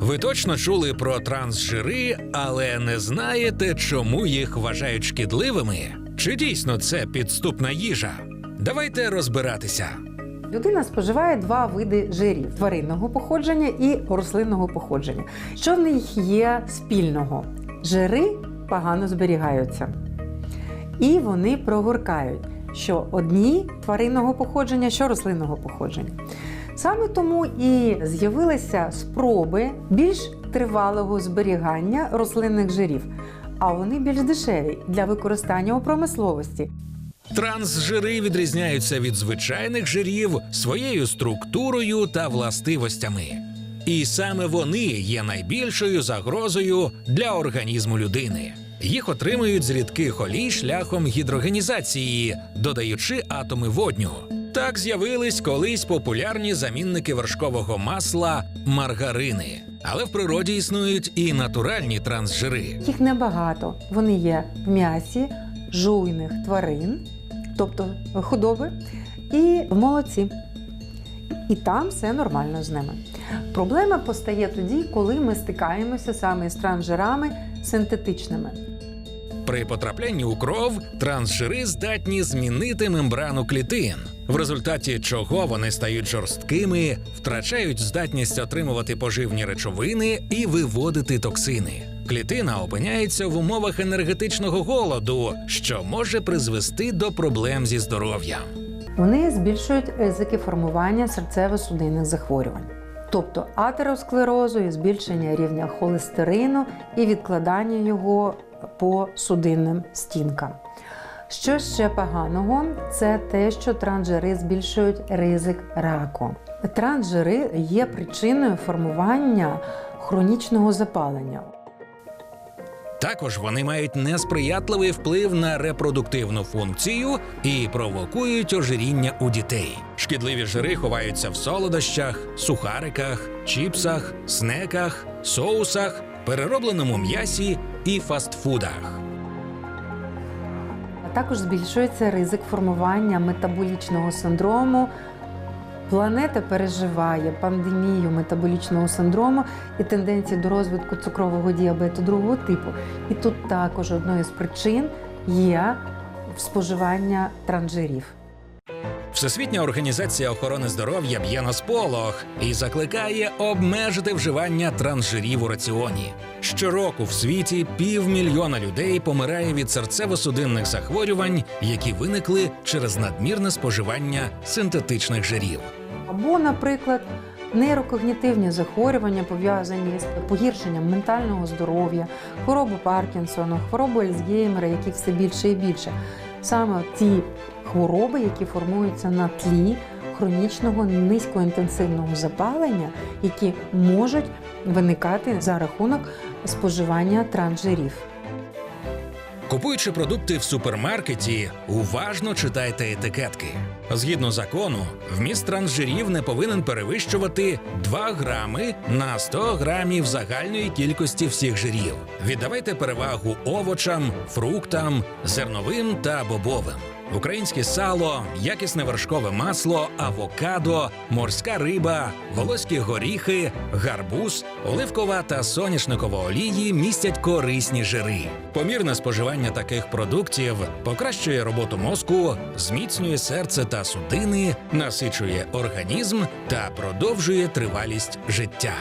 Ви точно чули про трансжири, але не знаєте, чому їх вважають шкідливими? Чи дійсно це підступна їжа? Давайте розбиратися. Людина споживає два види жирів: тваринного походження і рослинного походження. Що в них є спільного? Жири погано зберігаються. І вони прогоркають, що одні тваринного походження, що рослинного походження. Саме тому і з'явилися спроби більш тривалого зберігання рослинних жирів, а вони більш дешеві для використання у промисловості. Трансжири відрізняються від звичайних жирів своєю структурою та властивостями. І саме вони є найбільшою загрозою для організму людини. Їх отримують з рідких олій шляхом гідрогенізації, додаючи атоми водню. Так з'явились колись популярні замінники вершкового масла маргарини. Але в природі існують і натуральні трансжири. Їх небагато. Вони є в м'ясі жуйних тварин, тобто худоби, і в молоці. І там все нормально з ними. Проблема постає тоді, коли ми стикаємося саме з трансжирами синтетичними. При потраплянні у кров трансжири здатні змінити мембрану клітин, в результаті чого вони стають жорсткими, втрачають здатність отримувати поживні речовини і виводити токсини. Клітина опиняється в умовах енергетичного голоду, що може призвести до проблем зі здоров'ям. Вони збільшують ризики формування серцево-судинних захворювань, тобто атеросклерозу і збільшення рівня холестерину і відкладання його по судинним стінкам. Що ще поганого, це те, що трансжири збільшують ризик раку. Трансжири є причиною формування хронічного запалення. Також вони мають несприятливий вплив на репродуктивну функцію і провокують ожиріння у дітей. Шкідливі жири ховаються в солодощах, сухариках, чіпсах, снеках, соусах, переробленому м'ясі і фастфудах. Також збільшується ризик формування метаболічного синдрому. Планета переживає пандемію метаболічного синдрому і тенденції до розвитку цукрового діабету другого типу. І тут також одною з причин є споживання транжирів. Всесвітня організація охорони здоров'я б'є на сполох і закликає обмежити вживання трансжирів у раціоні. Щороку в світі півмільйона людей помирає від серцево-судинних захворювань, які виникли через надмірне споживання синтетичних жирів. Або, наприклад, нейрокогнітивні захворювання пов'язані з погіршенням ментального здоров'я, хворобу Паркінсона, хворобу Альцгеймера, яких все більше і більше. Саме ті хвороби, які формуються на тлі хронічного низькоінтенсивного запалення, які можуть виникати за рахунок споживання трансжирів. Купуючи продукти в супермаркеті, уважно читайте етикетки. Згідно закону, вміст трансжирів не повинен перевищувати 2 грами на 100 грамів загальної кількості всіх жирів. Віддавайте перевагу овочам, фруктам, зерновим та бобовим. Українське сало, якісне вершкове масло, авокадо, морська риба, волоські горіхи, гарбуз, оливкова та соняшникова олії містять корисні жири. Помірне споживання таких продуктів покращує роботу мозку, зміцнює серце та судини, насичує організм та продовжує тривалість життя.